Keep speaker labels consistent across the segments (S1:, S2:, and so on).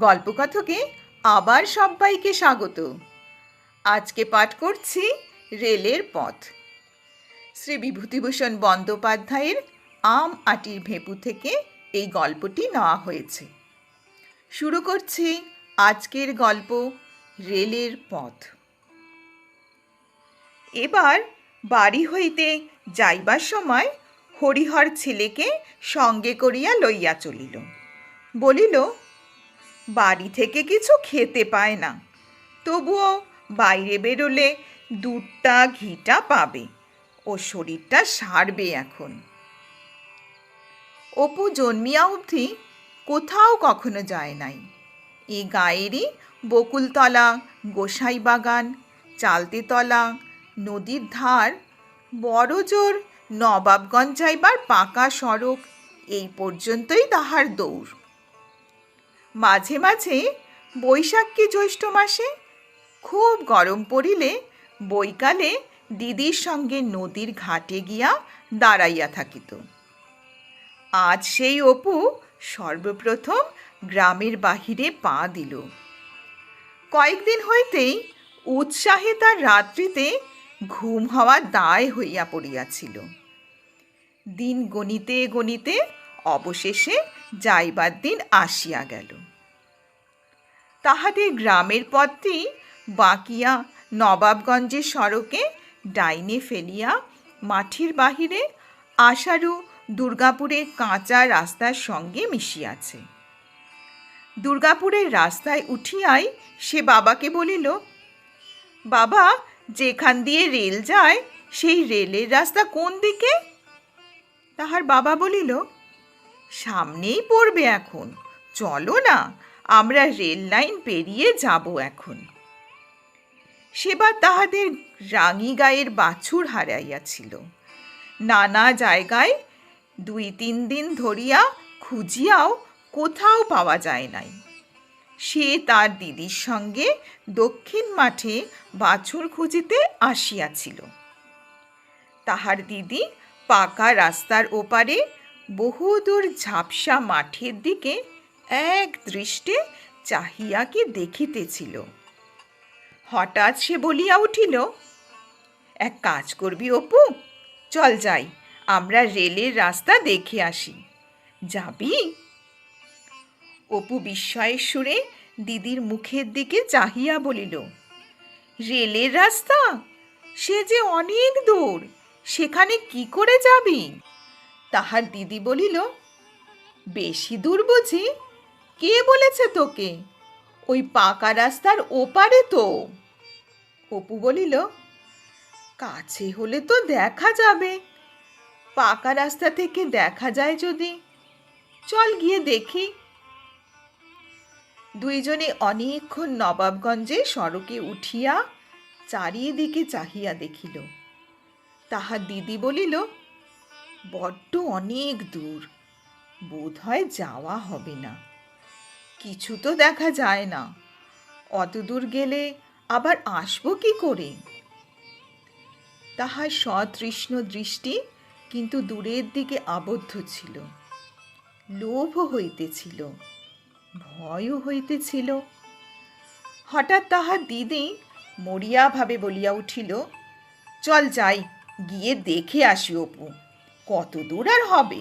S1: গল্পকথকে আবার সবাইকে স্বাগত। আজকে পাঠ করছি রেলের পথ। শ্রী বিভূতিভূষণ বন্দ্যোপাধ্যায়ের আম আটির ভেপু থেকে এই গল্পটি নেওয়া হয়েছে। শুরু করছি আজকের গল্প রেলের পথ। এবার বাড়ি হইতে যাইবার সময় হরিহর ছেলেকে সঙ্গে করিয়া লইয়া চলিল। বলিল বাড়ি থেকে কিছু খেতে পায় না। তবুও বাইরে বেরোলে দুধটা, ঘিটা পাবে। ও শরীরটা সারবে এখন। অপু জন্মিয়া অবধি কোথাও কখনো যায় নাই। এ গায়েরই বকুলতলা, গোসাই বাগান, চালতেতলা, নদীর ধার, বড় জোর নবাবগঞ্জ যাইবার পাকা সড়ক, এই পর্যন্তই তাহার দৌড়। মাঝে মাঝে বৈশাখ কি জ্যৈষ্ঠ মাসে খুব গরম পড়িলে বৈকালে দিদির সঙ্গে নদীর ঘাটে গিয়া দাঁড়াইয়া থাকিত। আজ সেই অপু সর্বপ্রথম গ্রামের বাহিরে পা দিল। কয়েকদিন হইতেই উৎসাহে তার রাত্রিতে ঘুম হওয়া দায় হইয়া পড়িয়াছিল। দিন গণিতে গণিতে অবশেষে যাইবার দিন আসিয়া গেল। তাহাদের গ্রামের পথটি বাঁকিয়া নবাবগঞ্জের সড়কে ডাইনে ফেলিয়া মাঠের বাহিরে আষাঢ় দুর্গাপুরের কাঁচা রাস্তার সঙ্গে মিশিয়াছে। দুর্গাপুরের রাস্তায় উঠিয়াই সে বাবাকে বলিল, বাবা, যেখান দিয়ে রেল যায়, সেই রেলের রাস্তা কোন দিকে? তাহার বাবা বলিল সামনেই পড়বে এখন। চলো না, আমরা রেল লাইন পেরিয়ে যাব এখন। সেবার তাহাদের রাঙি গায়ের বাছুর হারাইয়াছিল। নানা জায়গায় দুই তিন দিন ধরিয়া খুঁজিয়াও কোথাও পাওয়া যায় নাই। সে তার দিদির সঙ্গে দক্ষিণ মাঠে বাছুর খুঁজিতে আসিয়াছিল। তাহার দিদি পাকা রাস্তার ওপারে বহুদূর ঝাপসা মাঠের দিকে এক দৃষ্টে চাহিয়া কি দেখিতেছিল। হঠাৎ সে বলিয়া উঠিল, এক কাজ করবি অপু, চল যাই, আমরা রেলের রাস্তা দেখে আসি। যাবি? অপু বিস্ময়ের সুরে দিদির মুখের দিকে চাহিয়া বলিল, রেলের রাস্তা? সে যে অনেক দূর, সেখানে কি করে যাবি? তাহার দিদি বলিল, বেশি দূর বুঝি? কে বলেছে তোকে? ওই পাকা রাস্তার ওপারে তো। অপু বলিল, কাছে হলে তো দেখা যাবে। পাকা রাস্তা থেকে দেখা যায় যদি। চল গিয়ে দেখি। দুইজনে অনেকক্ষণ নবাবগঞ্জে সড়কে উঠিয়া চারিদিকে চাহিয়া দেখিল। তাহার দিদি বলিল বড্ড অনেক দূর। বোধ হয় যাওয়া হবে না। কিছু তো দেখা যায় না। অত দূর গেলে আবার আসব কি করে? তাহার সতৃষ্ণ দৃষ্টি কিন্তু দূরের দিকে আবদ্ধ ছিল। লোভ হইতেছিল, ভয়ও হইতেছিল। হঠাৎ তাহার দিদি মরিয়াভাবে বলিয়া উঠিল, চল যাই, গিয়ে দেখে আসি অপু। কত দূর আর হবে?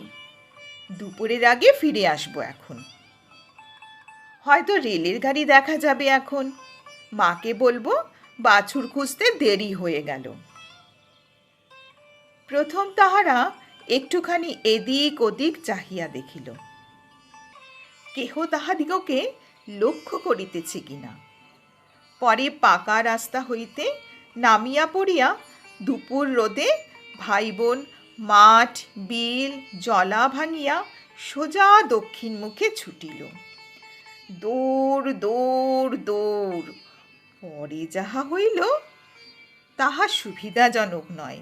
S1: দুপুরের আগে ফিরে আসব এখন। হয়তো রেলের গাড়ি দেখা যাবে এখন। মাকে বলব বাছুর খুঁজতে দেরি হয়ে গেল। প্রথম তাহারা একটুখানি এদিক ওদিক চাহিয়া দেখিল। কেহ তাহাদিগকে লক্ষ্য করিতেছে কিনা। পরে পাকা রাস্তা হইতে নামিয়া পড়িয়া দুপুর রোদে ভাই বোন মাঠ, বিল, জলা ভাঙিয়া সোজা দক্ষিণ মুখে ছুটিল। দৌড় দৌড় দৌড় পরে যাহা হইল, তাহা সুবিধাজনক নয়।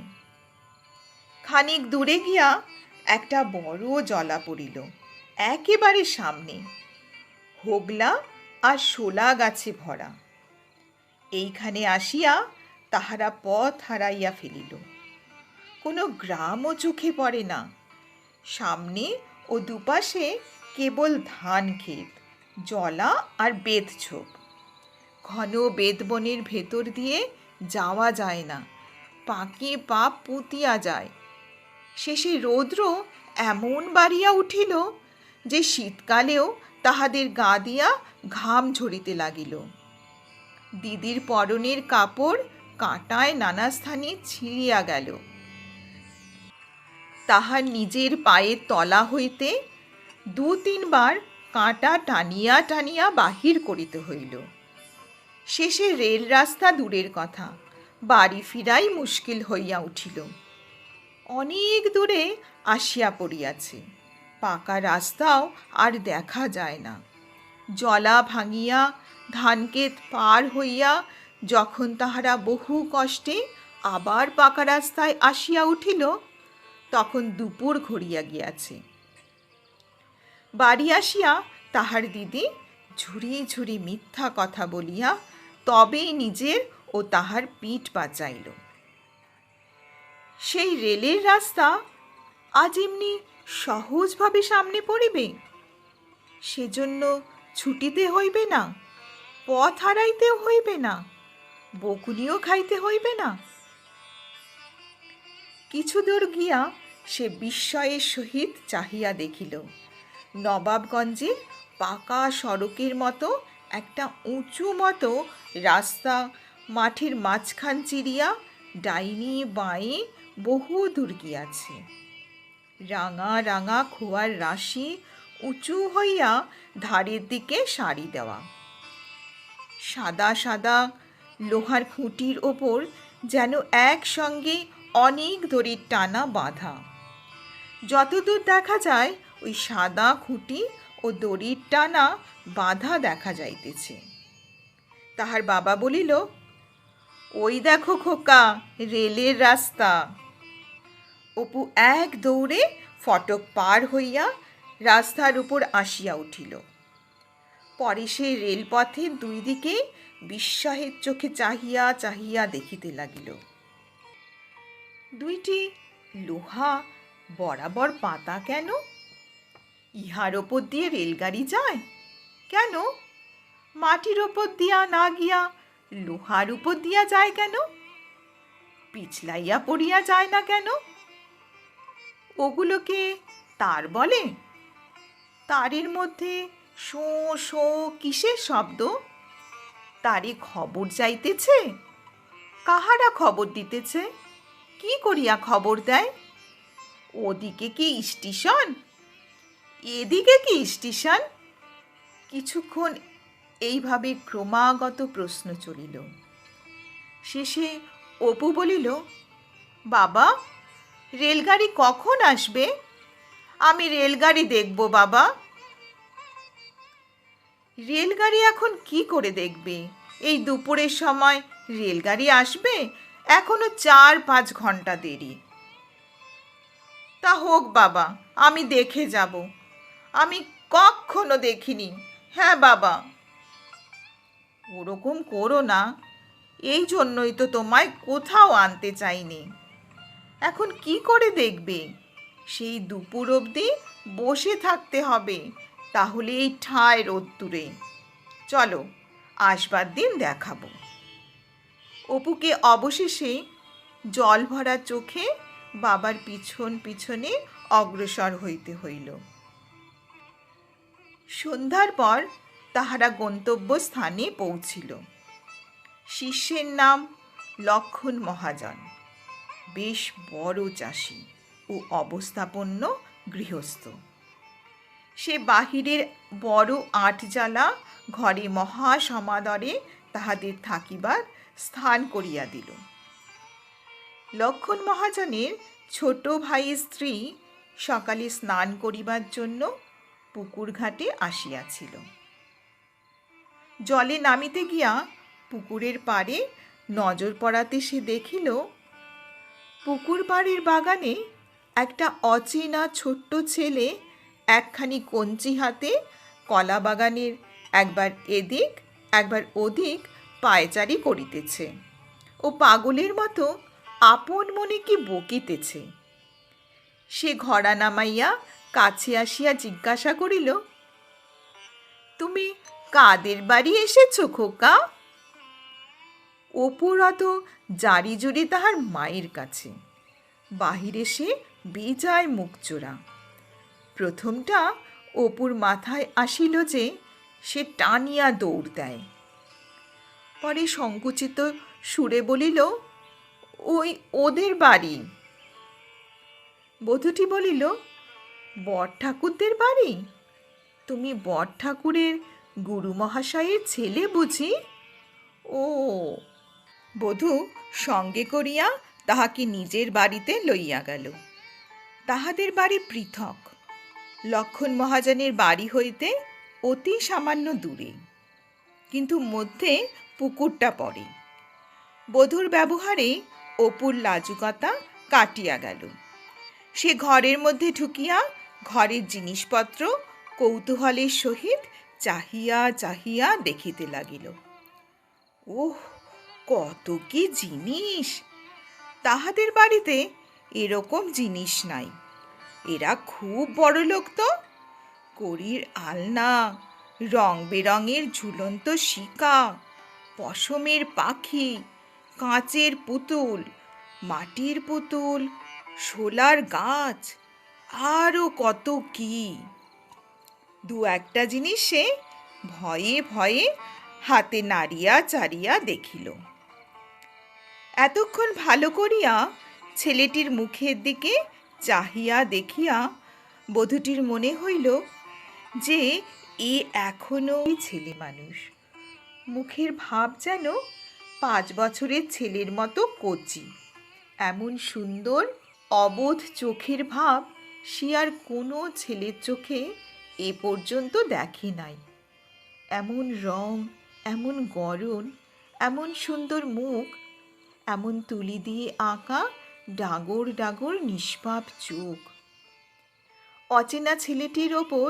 S1: খানিক দূরে গিয়া একটা বড় জলা পড়িল, একেবারে সামনে। হোগলা আর শোলা গাছে ভরা। এইখানে আসিয়া তাহারা পথ হারাইয়া ফেলিল। কোনো গ্রামও চোখে পড়ে না। সামনে ও দুপাশে কেবল ধান ক্ষেত, জলা আর বেদঝোপ ঘন বেদবনের ভেতর দিয়ে যাওয়া যায় না, পাকে পা পুতিয়া যায়। শেষে রৌদ্র এমন বাড়িয়া উঠিল যে শীতকালেও তাহাদের গা দিয়া ঘাম ঝরিতে লাগিল। দিদির পরনের কাপড় কাঁটায় নানা স্থানে ছিঁড়িয়া গেল। তাহার নিজের পায়ের তলা হইতে দু তিনবার কাঁটা টানিয়া টানিয়া বাহির করিতে হইল। শেষে রেল রাস্তা দূরের কথা, বাড়ি ফিরাই মুশকিল হইয়া উঠিল। অনেক দূরে আসিয়া পড়িয়াছে, পাকা রাস্তাও আর দেখা যায় না। জলা ভাঙিয়া, ধানক্ষেত পার হইয়া যখন তাহারা বহু কষ্টে আবার পাকা রাস্তায় আসিয়া উঠিল তখন দুপুর ঘড়িয়া গিয়াছে। বাড়ি আসিয়া তাহার দিদি ঝুড়ি ঝুড়ি মিথ্যা কথা বলিয়া তবেই নিজের ও তাহার পিঠ বাঁচাইল। সেই রেলের রাস্তা আজ এমনি সহজভাবে সামনে পড়িবে? সেজন্য ছুটিতে হইবে না, পথ হারাইতেও হইবে না, বকুনিও খাইতে হইবে না? কিছু দূর গিয়া সে বিস্ময়ের সহিত চাহিয়া দেখিল। নবাবগঞ্জে পাকা সড়কের মতো একটা উঁচু মতো রাস্তা মাঠের মাঝখান চিরিয়া ডাইনি বাঁয়ে বহু দূর গিয়াছে। রাঙা রাঙা খোয়ার রাশি উঁচু হইয়া ধারের দিকে সারি দেওয়া। সাদা সাদা লোহার খুঁটির ওপর যেন একসঙ্গে অনেক দড়ির টানা বাঁধা। যতদূর দেখা যায়, ওই সাদা খুঁটি ও দড়ির টানা বাঁধা দেখা যাইতেছে। তাহার বাবা বলিল, ওই দেখো খোকা, রেলের রাস্তা। অপু এক দৌড়ে ফটক পার হইয়া রাস্তার উপর আসিয়া উঠিল। পরে সে রেলপথের দুই দিকে বিস্ময়ের চোখে চাহিয়া চাহিয়া দেখিতে লাগিল। দুইটি লোহা বরাবর পাতা কেন? ইহার ওপর দিয়ে রেলগাড়ি যায়? কেন? মাটির ওপর দিয়া না গিয়া লোহার উপর দিয়া যায় কেন? পিছলাইয়া পড়িয়া যায় না কেন? ওগুলোকে তার বলে? তারের মধ্যে শো শো কিসের শব্দ? তারে খবর যাইতেছে? কাহারা খবর দিতেছে? কি করিয়া খবর দেয়? ওদিকে কি স্টেশন? এদিকে কি স্টেশন? কিছুক্ষণ এইভাবে ক্রমাগত প্রশ্ন চলিল। শেষে অপু বলিল, বাবা, রেলগাড়ি কখন আসবে? আমি রেলগাড়ি দেখব, বাবা। রেলগাড়ি এখন কি করে দেখবে? এই দুপুরের সময় রেলগাড়ি আসবে? এখনও চার পাঁচ ঘণ্টা দেরি। তা হোক বাবা, আমি দেখে যাব। আমি কখনো দেখিনি। হ্যাঁ বাবা। ওরকম করো না। এই জন্যই তো তোমায় কোথাও আনতে চাইনি। এখন কি করে দেখবে? সেই দুপুর অবধি বসে থাকতে হবে, তাহলে এই ঠায় রোদ্দুরে। চলো, আসবার দিন দেখাবো। অপুকে অবশেষে জল ভরা চোখে বাবার পিছন পিছনে অগ্রসর হইতে হইল। সন্ধ্যার পর তাহারা গন্তব্যস্থানে পৌঁছিল। শিষ্যের নাম লক্ষণ মহাজন। বেশ বড় চাষি ও অবস্থাপন্ন গৃহস্থ। সে বাহিরের বড় আটজালা ঘরে মহা সমাদরে তাহাদের থাকিবার স্থান করিয়া দিল। লক্ষণ মহাজনের ছোট ভাইয়ের স্ত্রী সকালে স্নান করিবার জন্য পুকুর ঘাটে আসিয়াছিল। জলে নামিতে গিয়া পুকুরের পাড়ে নজর পড়াতে সে দেখিল, পুকুর পাড়ের বাগানে একটা অচেনা ছোট্ট ছেলে একখানি কঞ্চি হাতে কলা বাগানের একবার এদিক, একবার ওদিক পায়চারি করিতেছে। ও পাগলের মতো আপন মনে কি বকিতেছে? সে ঘড়া নামাইয়া কাছে আসিয়া জিজ্ঞাসা করিল, তুমি কাদের বাড়ি এসেছ খোকা? অপুরা তো জারি জুড়ি তাহার মায়ের কাছে। বাহিরে সে বেজায় মুখচোরা। প্রথমটা অপুর মাথায় আসিল যে সে টানিয়া দৌড় দেয়। পরে সংকুচিত সুরে বলিল ওই ওদের বাড়ি। বধূটি বলিল বর ঠাকুরদের বাড়ি? তুমি বর ঠাকুরের গুরু মহাশয়ের ছেলে বুঝি? ও, বধূ সঙ্গে করিয়া তাহাকে নিজের বাড়িতে লইয়া গেল। তাহাদের বাড়ি পৃথক। লক্ষণ মহাজনের বাড়ি হইতে অতি সামান্য দূরে। কিন্তু মধ্যে পুকুরটা পড়ে। বধূর ব্যবহারে অপুর লাজুকতা কাটিয়া গেল। সে ঘরের মধ্যে ঢুকিয়া ঘরের জিনিসপত্র কৌতূহলের সহিত চাহিয়া চাহিয়া দেখিতে লাগিল। ওহ, কত কি জিনিস! তাহাদের বাড়িতে এরকম জিনিস নাই। এরা খুব বড় লোক তো। করির আলনা, রং বেরঙের ঝুলন্ত শিকা, পশমের পাখি কাঁচের পুতুল, মাটির পুতুল, শোলার গাছ আরও কত কি। দু একটা জিনিস সে ভয়ে ভয়ে হাতে নাড়িয়া চারিয়া দেখিল। এতক্ষণ ভালো করিয়া ছেলেটির মুখের দিকে চাহিয়া দেখিয়া বধূটির মনে হইল যে, এ এখনও ছেলে মানুষ। মুখের ভাব যেন পাঁচ বছরের ছেলের মতো কচি। এমন সুন্দর, অবোধ চোখের ভাব সে আর কোনো ছেলের চোখে এ পর্যন্ত দেখে নাই। এমন রং, এমন গড়ন, এমন সুন্দর মুখ, এমন তুলি দিয়ে আঁকা ডাগর ডাগর নিষ্পাপ চোখ। অচেনা ছেলেটির ওপর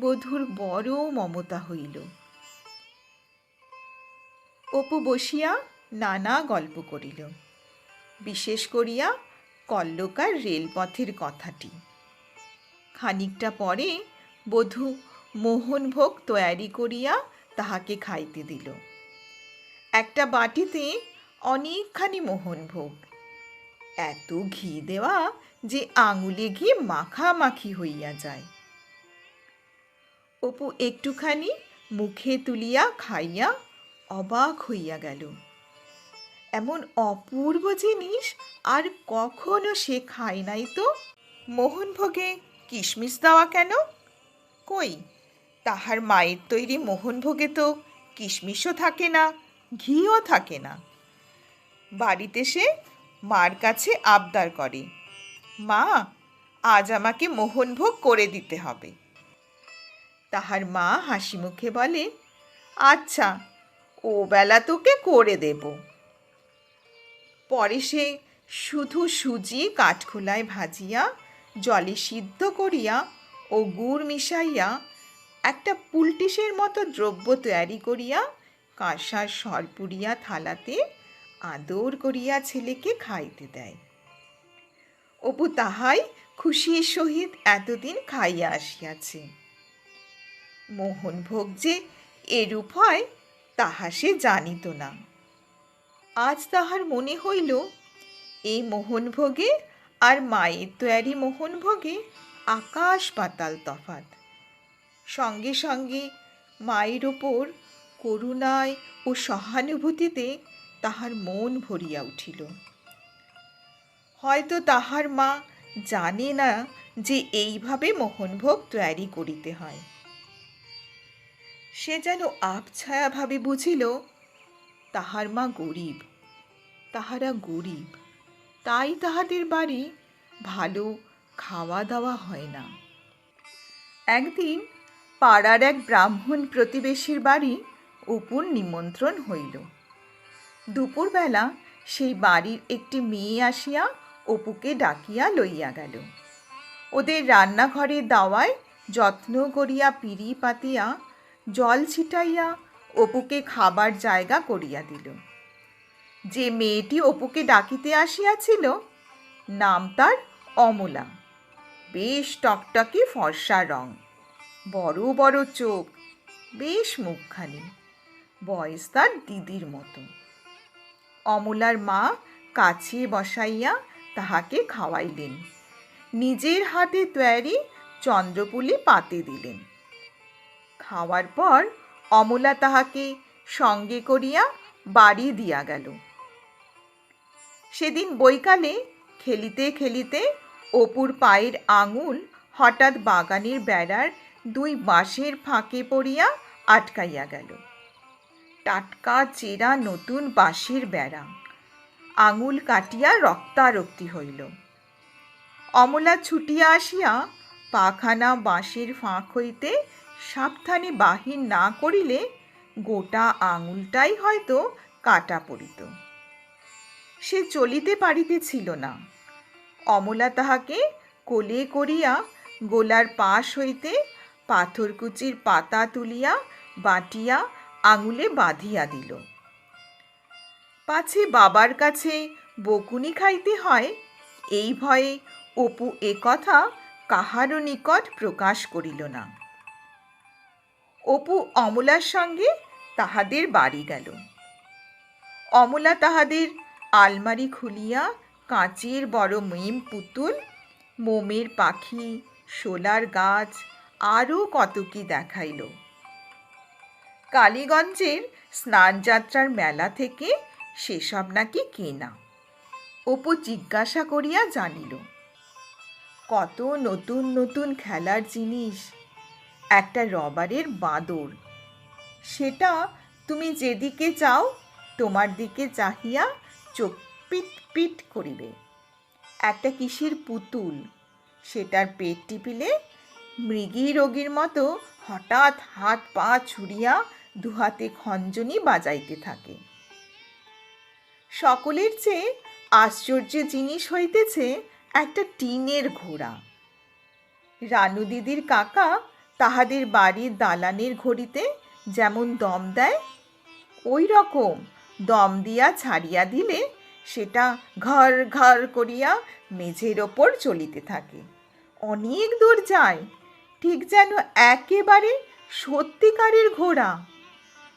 S1: বধূর বড় মমতা হইল। অপু বসিয়া নানা গল্প করিল। বিশেষ করিয়া কল্লকার রেলপথের কথাটি। খানিকটা পরে বধূ মোহনভোগ তৈয়ারি করিয়া তাহাকে খাইতে দিল। একটা বাটিতে অনেকখানি মোহনভোগ এত ঘি দেওয়া যে আঙুলে ঘি মাখামাখি হইয়া যায়। অপু একটুখানি মুখে তুলিয়া খাইয়া অবাক হইয়া গেল। এমন অপূর্ব জিনিস আর কখনো সে খায় নাই তো? মোহনভোগে কিশমিশ দেওয়া কেন? কই, তাহার মায়ের তৈরি মোহনভোগে তো কিশমিশও থাকে না, ঘিও থাকে না। বাড়িতে সে মার কাছে আবদার করে, মা, আজ আমাকে মোহনভোগ করে দিতে হবে। তাহার মা হাসি মুখে বলে আচ্ছা ও বেলা তোকে করে দেব। পরে সে শুধু সুজি কাঠখোলায় ভাজিয়া, জলে সিদ্ধ করিয়া ও গুড় মিশাইয়া একটা পুলটিসের মতো দ্রব্য তৈয়ারি করিয়া কাঁসার সরপুরিয়া থালাতে আদর করিয়া ছেলেকে খাইতে দেয়। অপু তাহাই খুশির সহিত এতদিন খাইয়া আসিয়াছে। মোহনভোগ যে এরূপ হয় তাহা সে জানিত না। আজ তাহার মনে হইল এই মোহনভোগে আর মায়ের তৈয়ারি মোহনভোগে আকাশ পাতাল তফাত। সঙ্গে সঙ্গে মায়ের ওপর করুণায় ও সহানুভূতিতে তাহার মন ভরিয়া উঠিল। হয়তো তাহার মা জানে না যে এইভাবে মোহনভোগ তৈরি করিতে হয়। সে যেন আপছায়াভাবে বুঝিল, তাহার মা গরিব, তাহারা গরিব, তাই তাহাদের বাড়ি ভালো খাওয়া দাওয়া হয় না। একদিন পাড়ার এক ব্রাহ্মণ প্রতিবেশীর বাড়ি অপুর নিমন্ত্রণ হইল। দুপুরবেলা সেই বাড়ির একটি মেয়ে আসিয়া অপুকে ডাকিয়া লইয়া গেল। ওদের রান্নাঘরের দাওয়ায় যত্ন করিয়া পিড়ি পাতিয়া জল ছিটাইয়া অপুকে খাবার জায়গা করিয়া দিল। যে মেয়েটি অপুকে ডাকিতে আসিয়াছিল, নাম তার অমলা। বেশ টকটকে ফর্সা রং, বড় বড় চোখ, বেশ মুখখানি, বয়স তার দিদির মতো। অমলার মা কাছে বসাইয়া তাহাকে খাওয়াইলেন। নিজের হাতে তৈরি চন্দ্রপুলি পাতে দিলেন। খাওয়ার পর অমলা তাহাকে সঙ্গে করিয়া বাড়ি দিয়া গেল। সেদিন বৈকালে খেলিতে খেলিতে অপুর পায়ের আঙুল হঠাৎ বাগানের বেড়ার দুই বাঁশের ফাঁকে পড়িয়া আটকাইয়া গেল। টাটকা, চেরা, নতুন বাঁশের বেড়া। আঙুল কাটিয়া রক্তারক্তি হইল। অমলা ছুটিয়া আসিয়া পাখানা বাঁশের ফাঁক হইতে সাবধানে বাহির না করিলে গোটা আঙুলটাই হয়তো কাটা পড়িত। সে চলিতে পারিতেছিল না। অমলা তাহাকে কোলে করিয়া গোলার পাশ হইতে পাথরকুচির পাতা তুলিয়া বাটিয়া আঙুলে বাঁধিয়া দিল। পাছে বাবার কাছে বকুনি খাইতে হয়, এই ভয়ে অপু এ কথা কাহারও নিকট প্রকাশ করিল না। অপু অমলার সঙ্গে তাহাদের বাড়ি গেল। অমলা তাহাদের আলমারি খুলিয়া কাঁচের বড় মেম পুতুল, মোমের পাখি, শোলার গাছ আরও কত কি দেখাইল। কালীগঞ্জের স্নানযাত্রার মেলা থেকে সেসব নাকি কেনা। অপু জিজ্ঞাসা করিয়া জানিল, কত নতুন নতুন খেলার জিনিস একটা রবারের বাঁদর। সেটা তুমি যেদিকে চাও, তোমার দিকে চাহিয়া চোখ পিট পিট করিবে। একটা কিসের পুতুল, সেটার পেট টিপিলে মৃগী রোগীর মতো হঠাৎ হাত পা ছুড়িয়া দুহাতে খঞ্জনি বাজাইতে থাকে। সকলের চেয়ে আশ্চর্য জিনিস হইতেছে একটা টিনের ঘোড়া। রানু দিদির কাকা তাহাদের বাড়ির দালানের ঘড়িতে যেমন দম দেয় ওই রকম দম দিয়া ছাড়িয়া দিলে সেটা ঘর ঘর করিয়া মেঝের ওপর চলিতে থাকে। অনেক দূর যায়, ঠিক যেন একেবারে সত্যিকারের ঘোড়া।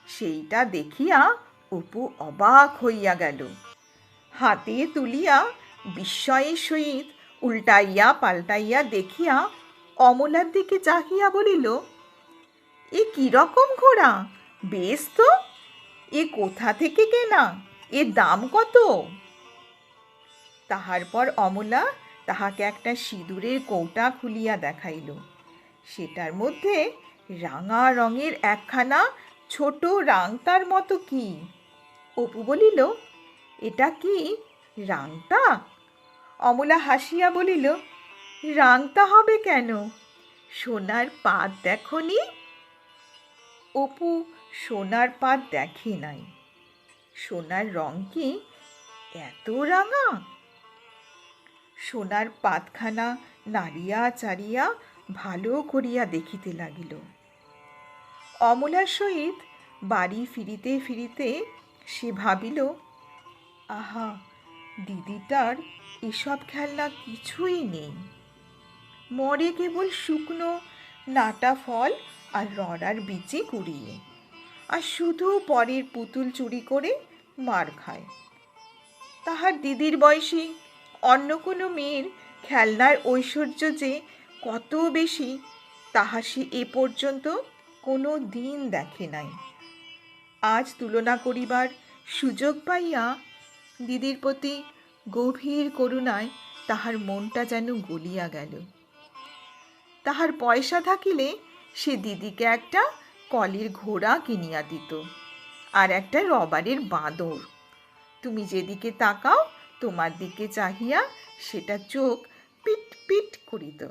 S1: সেইটা দেখিয়া অপু অবাক হইয়া গেল। হাতে তুলিয়া বিস্ময়ের সহিত উল্টাইয়া পাল্টাইয়া দেখিয়া অমলার দিকে চাহিয়া বলিল, এ কীরকম ঘোড়া? বেশ তো। এ কোথা থেকে কেনা? এর দাম কত? তাহার পর অমলা তাহাকে একটা সিঁদুরের কৌটা খুলিয়া দেখাইল। সেটার মধ্যে রাঙা রঙের একখানা ছোট রাংতার মতো কি? অপু বলিল, এটা কি রাংতা অমলা হাসিয়া বলিল রাংতা হবে কেন? সোনার পাত দেখনি? অপু সোনার পাত দেখে নাই। সোনার রং কি এত রাঙা? সোনার পাতখানা নাড়িয়া চাড়িয়া ভালো করিয়া দেখিতে লাগিল। অমলার সহিত বাড়ি ফিরিতে ফিরিতে সে ভাবিল, আহা, দিদিটার এসব খেলনা কিছুই নেই। মরে কেবল শুকনো নাটা ফল আর রড়ার বিচি কুড়িয়ে, আর শুধু পরের পুতুল চুরি করে মার খায়। তাহার দিদির বয়সী অন্য কোনো মেয়ের খেলনার ঐশ্বর্য যে কত বেশি, তাহা সে এ পর্যন্ত কোনো দিন দেখে নাই। আজ তুলনা করিবার সুযোগ পাইয়া দিদির প্রতি গভীর করুণায় তাহার মনটা যেন গলিয়া গেল। তাহার পয়সা থাকিলে সে দিদিকে একটা কলের ঘোড়া কিনিয়া দিত আর একটা রবারের বাঁদর। তুমি যেদিকে তাকাও, তোমার দিকে চাহিয়া সেটা চোখ পিট পিট করিত।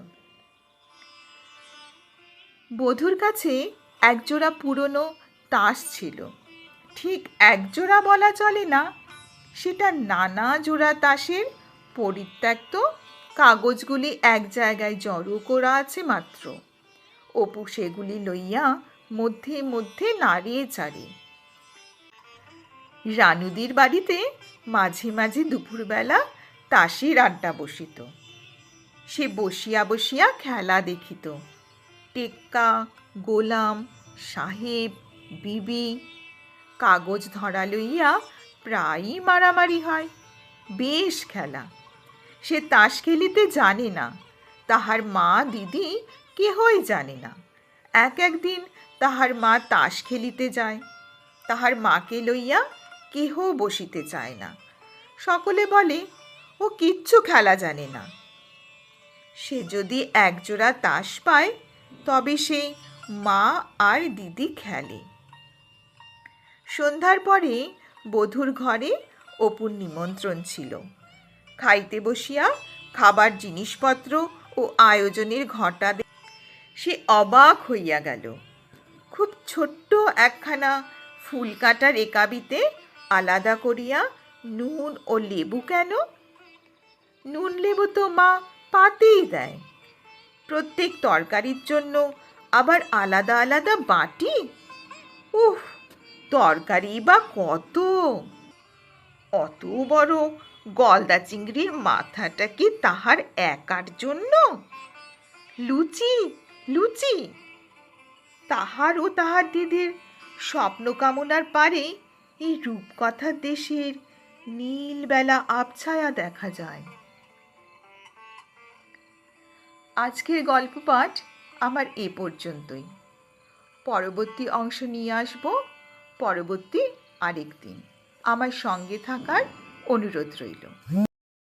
S1: বধুর কাছে একজোড়া পুরনো তাস ছিল। ঠিক একজোড়া বলা চলে না, সেটা নানা জোড়া তাসের পরিত্যক্ত কাগজগুলি এক জায়গায় জড়ো করা আছে মাত্র। অপু সেগুলি লইয়া মধ্যে মধ্যে নাড়িয়ে চাড়ে। রানুদির বাড়িতে মাঝে মাঝে দুপুরবেলা তাসের আড্ডা বসিত। সে বসিয়া বসিয়া খেলা দেখিত। টেক্কা, গোলাম, সাহেব, বিবি, কাগজ ধরা লইয়া প্রায়ই মারামারি হয়। বেশ খেলা। সে তাস খেলিতে জানে না। তাহার মা, দিদি কেহই জানে না। এক একদিন তাহার মা তাস খেলিতে যায়। তাহার মাকে লইয়া কেহ বসিতে চায় না। সকলে বলে, ও কিচ্ছু খেলা জানে না। সে যদি একজোড়া তাস পায়, তবে সে মা আর দিদি খেলে। সন্ধ্যার পরে বধূর ঘরে অপুর নিমন্ত্রণ ছিল। খাইতে বসিয়া খাবার জিনিসপত্র ও আয়োজনের ঘটা সে অবাক হইয়া গেল। খুব ছোট্ট একখানা ফুল কাটার একাবিতে আলাদা করিয়া নুন ও লেবু কেন? নুন লেবু তো মা পাতেই দেয়। প্রত্যেক তরকারির জন্য আবার আলাদা আলাদা বাটি? উফ তরকারি বা কত? অত বড় গলদা চিংড়ির মাথাটা কি তাহার একার জন্য? লুচি লুচি। তাহার ও তাহার দিদির স্বপ্ন কামনার পারে এই রূপকথার দেশের নীলবেলা আবছায়া দেখা যায়। আজকের গল্প পাঠ আমার এ পর্যন্তই। পরবর্তী অংশ নিয়ে আসব। পরবর্তী আরেক দিন আমার সঙ্গে থাকার অনুরোধ রইল